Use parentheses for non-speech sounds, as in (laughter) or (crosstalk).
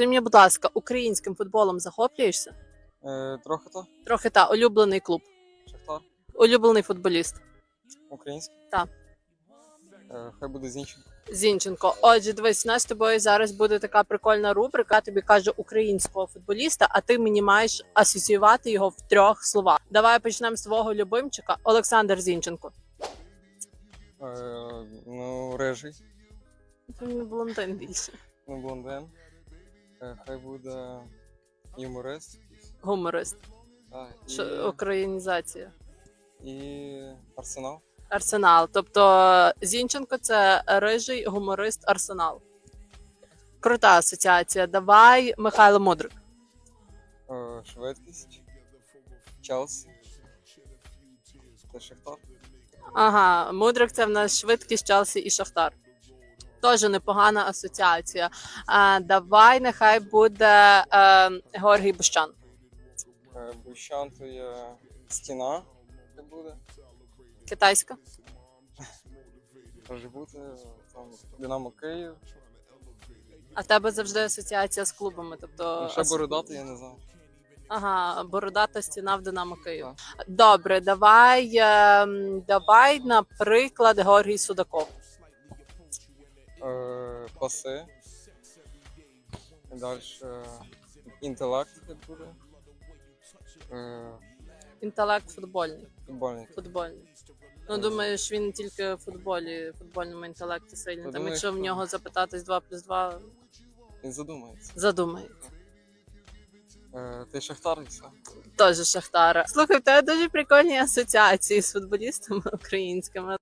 Скажи мені, будь ласка, українським футболом захоплюєшся? Е, трохи то. Трохи та улюблений клуб, Шахтар. улюблений футболіст. Український. Так. Е, хай буде Зінченко. Зінченко. Отже, дивись, у нас з тобою зараз буде така прикольна рубрика. Я тобі кажу українського футболіста, а ти мені маєш асоціювати його в трьох словах. Давай почнемо з твого любимчика Олександр Зінченко. Е, ну, режий. Це мені блондин більше. Ну, блондин. Е, хай буде юморист. Гуморист. Так, і, Що, українізація. і Арсенал. Арсенал. Тобто Зінченко це рижий гуморист Арсенал. Крута асоціація. Давай Михайло Мудрик. Е, швидкість. Челсі. Це Шахтар. Ага, Мудрик це в нас швидкість Челсі і Шахтар. Теж непогана асоціація. А, давай, нехай буде е, Георгій Бущан. Е, Бущан то є стіна. Хай буде. Китайська. Може бути. Там Динамо Київ. А в тебе завжди асоціація з клубами. Тобто, Ну, ще ас- бородати, я не знаю. Ага, бородата стіна в Динамо Київ. Добре, давай, ем, давай, наприклад, Георгій Судаков. Е, паси. Далі інтелект буде. Е, Інтелект футбольний. футбольний. Футбольний. Ну, думаєш, він тільки в футболі, в футбольному інтелекті сильний. Там, думаю, якщо в нього запитатись 2 плюс 2, Він задумається. задумається. Е, ти шахтар і все. Теж Шахтара. Слухай, в тебе дуже прикольні асоціації з футболістами (laughs) українськими.